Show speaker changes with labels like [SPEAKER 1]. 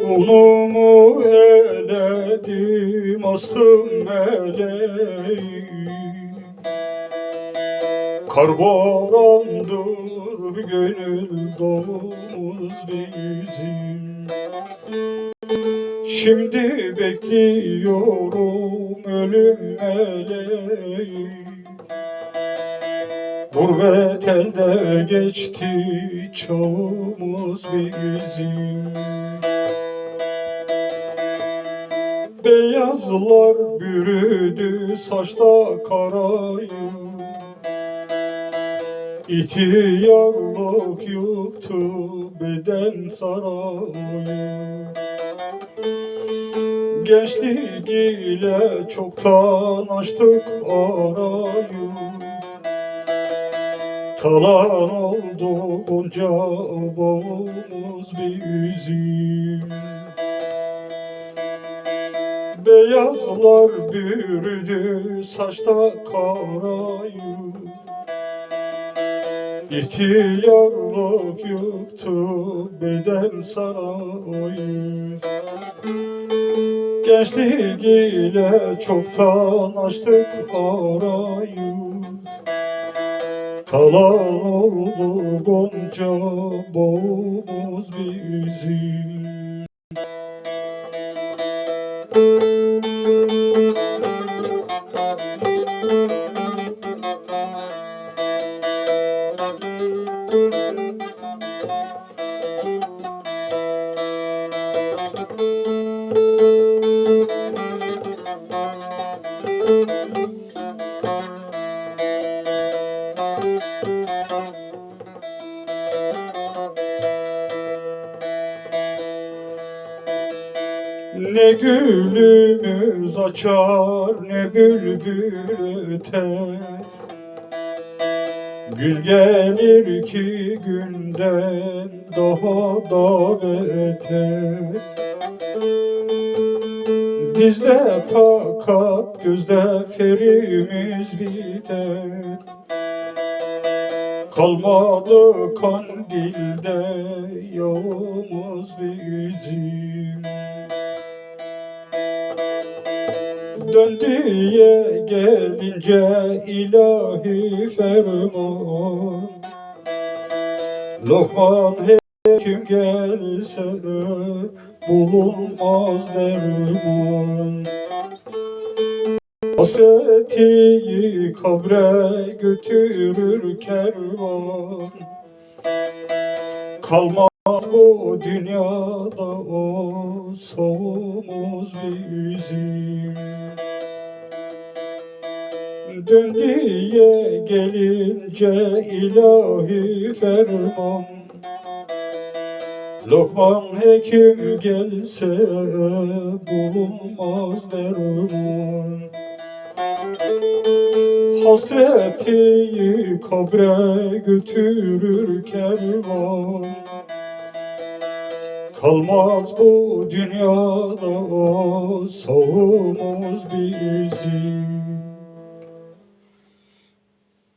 [SPEAKER 1] Unumu eledim astım meleği Kar borandır gönül domuz bizim Şimdi bekliyorum ölüm meleği Gurbet elde geçti çağımız bizim Beyazlar bürüdü saçta karayı. İhtiyarlık yıktı beden sarayı. Gençlik ile çoktan açtık arayı. Talan oldu gonca bağımız bizim Beyazlar bürüdü saçta karayı. İhtiyarlık yıktı beden sarayı. Gençlik ile çoktan açtık arayı. Talan oldu gonca boğumuz bizim Ne gülümüz açar ne bülbül öter Gül gelir ki günden daha da beter. Dizde takat gözde ferimiz biter. Kalmadı kandilde yolumuz bizim Dön diye gelince ilahi ferman. Lokman hekim gelse bulunmaz derman. Hasreti kabre götürür kervan. Kalmaz bu dünyada o solumuz bizim Dön gelince ilahi ferman. Lokman hekim gelse bulunmaz derman. Hasreti kabre götürür kervan. Kalmaz bu dünyada o sağımız bizim